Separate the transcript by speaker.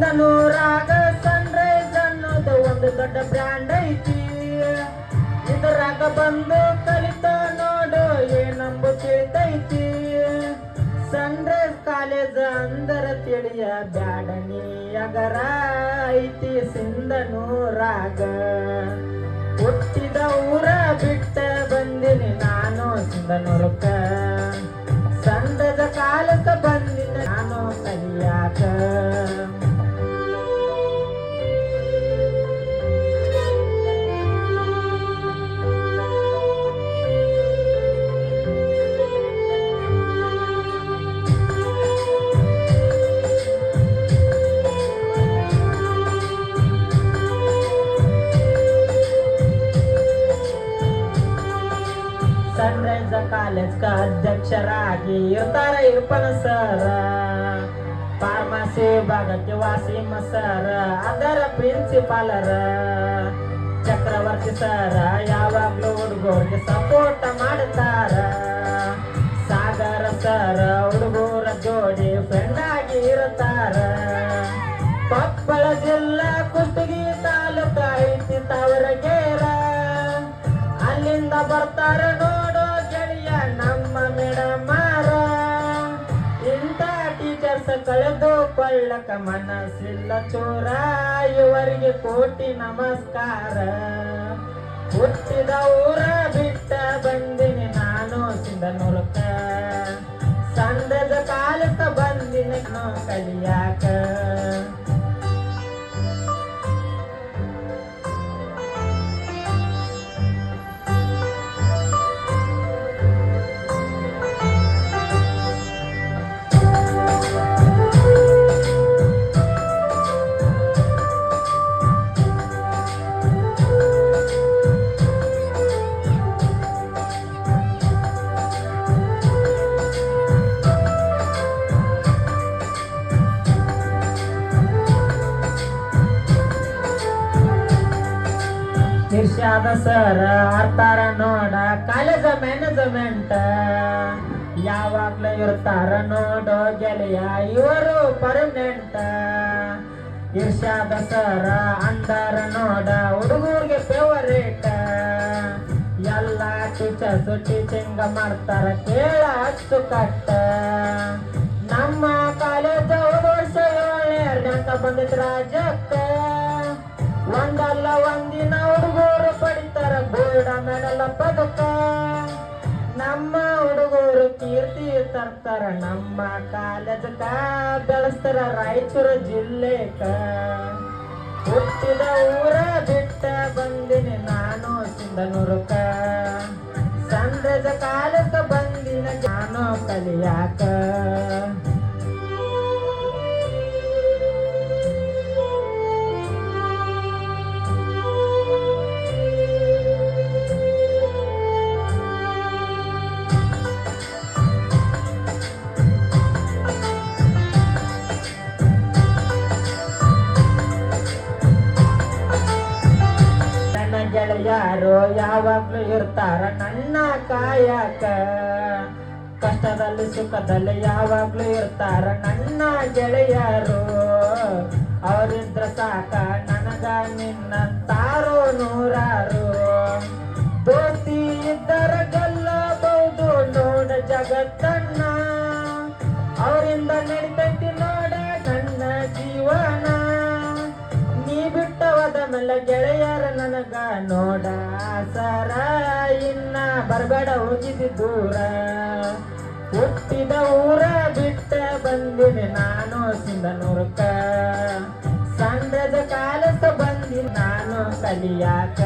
Speaker 1: ಸಿಂಧನೂರಾಗ Sunrise ಅನ್ನೋದು ಒಂದು ದೊಡ್ಡ ಬ್ರ್ಯಾಂಡ್ ಐತಿ. ಇದರಾಗ ಬಂದು ಕಲಿತ ನೋಡು ಏನಂಬು ಕೇಳ್ತೈತಿ ಸನ್ರೈಸ್ ಕಾಲೇಜ್ ಅಂದರ ತಿಳಿಯ ಬ್ಯಾಡನಿ ಅಗರ ಐತಿ ಸಿಂಧನೂರಾಗ ಹುಟ್ಟಿದ ಊರ ಬಿಟ್ಟ ಬಂದಿನಿ ನಾನು ಸಿಂಧನೂರಕ್ಕ ಸಂದದ ಕಾಲಕ್ಕ ಬಂದಿನ ಸನ್ರೈಸ್ ಕಾಲೇಜ್ ಅಧ್ಯಕ್ಷರಾಗಿ ಇರ್ತಾರ ಇರ್ಪನ ಸರ. ಫಾರ್ಮಸಿ ಭಾಗಕ್ಕೆ ವಾಸಿಮ ಸರ. ಅದರ ಪ್ರಿನ್ಸಿಪಾಲರ ಚಕ್ರವರ್ತಿ ಸರ ಯಾವಾಗ್ಲೂ ಹುಡುಗರಿಗೆ ಸಪೋರ್ಟ್ ಮಾಡುತ್ತಾರ ಸಾಗರ ಸರ ಹುಡುಗರ ಜೋಡಿ ಫ್ರೆಂಡ್ ಆಗಿ ಇರ್ತಾರ ಕೊಪ್ಪಳ ಜಿಲ್ಲಾ ಕುಷ್ಟಗಿ ತಾಲೂಕ ಐತಿ ತಾವರಗೇರ. ಅಲ್ಲಿಂದ ಬರ್ತಾರ ನೋಡೋ. ಕಳೆದು ಕೊಳ್ಳಕ ಮನಸ್ಸಿಲ್ಲ ಚೋರ ಇವರಿಗೆ ಕೋಟಿ ನಮಸ್ಕಾರ. ಹುಟ್ಟಿದ ಊರ ಬಿಟ್ಟ ಬಂದಿನಿ ನಾನು ಸಿಂಧನೂರಕ್ಕ. ಸಂದದ ಕಾಲಕ್ಕ ಬಂದಿನಿ ಕಲಿಯಾಕ. ಇರ್ಷಾದ ಸರ ಆರ್ತಾರ ನೋಡ, ಕಾಲೇಜ ಮ್ಯಾನೇಜ್ಮೆಂಟ್ ಯಾವಾಗ್ಲೂ ಇರ್ತಾರ ನೋಡೋ ಗೆಳೆಯ, ಇವರು ಪರ್ಮನೆಂಟ್ ಇರ್ಷಾದ ಸರ ಅಂದಾರ ನೋಡ, ಹುಡುಗರಿಗೆ ಫೇವರೇಟ್ ಎಲ್ಲ ಟೀಚರ್ಸ್ ಟೀಚಿಂಗ್ ಮಾಡ್ತಾರ, ಕೇಳ ಅಷ್ಟು ಕಟ್ಟ ಪದಕ ನಮ್ಮ ಹುಡುಗರು ಕೀರ್ತಿ ತರ್ತಾರ, ನಮ್ಮ ಕಾಲೇಜಕ ಬೆಳೆಸ್ತಾರ ರಾಯಚೂರು ಜಿಲ್ಲೆಕ. ಹುಟ್ಟಿದ ಊರ ಬಿಟ್ಟ ಬಂದಿನಿ ನಾನು ಸಿಂಧನೂರಕ್ಕ. ಸಂದ್ರದ ಕಾಲಕ್ಕ ಬಂದಿನ ನಾನು ಕಲಿಯಾಕ. ಯಾವಾಗ್ಲೂ ಇರ್ತಾರ. ನನ್ನ ಕಾಯಕ ಕಷ್ಟದಲ್ಲಿ ಸುಖದಲ್ಲಿ ಯಾವಾಗ್ಲೂ ಇರ್ತಾರ. ನನ್ನ ಗೆಳೆಯರು, ಅವರಿದ್ರ ಸಾಕ. ನನಗ ನಿನ್ನಂತಾರೋ ನೂರಾರು. ದೋಸ್ತಿ ಇದ್ದರ ಗಲ್ಲಬಹುದು. ನೋಡ ಜಗತ್ತನ್ನ ನೋಡ ಸರ, ಇನ್ನ ಬರಬೇಡ ಹೋಗಿದ್ದು ದೂರ. ಹುಟ್ಟಿದ ಊರ ಬಿಟ್ಟ ಬಂದಿನಿ ನಾನು ಸಿಂಧನೂರಕ್ಕ. ಸಂಡದ ಕಾಲಕ್ಕೆ ಬಂದಿನಿ ನಾನು ಕಲಿಯಾಕ.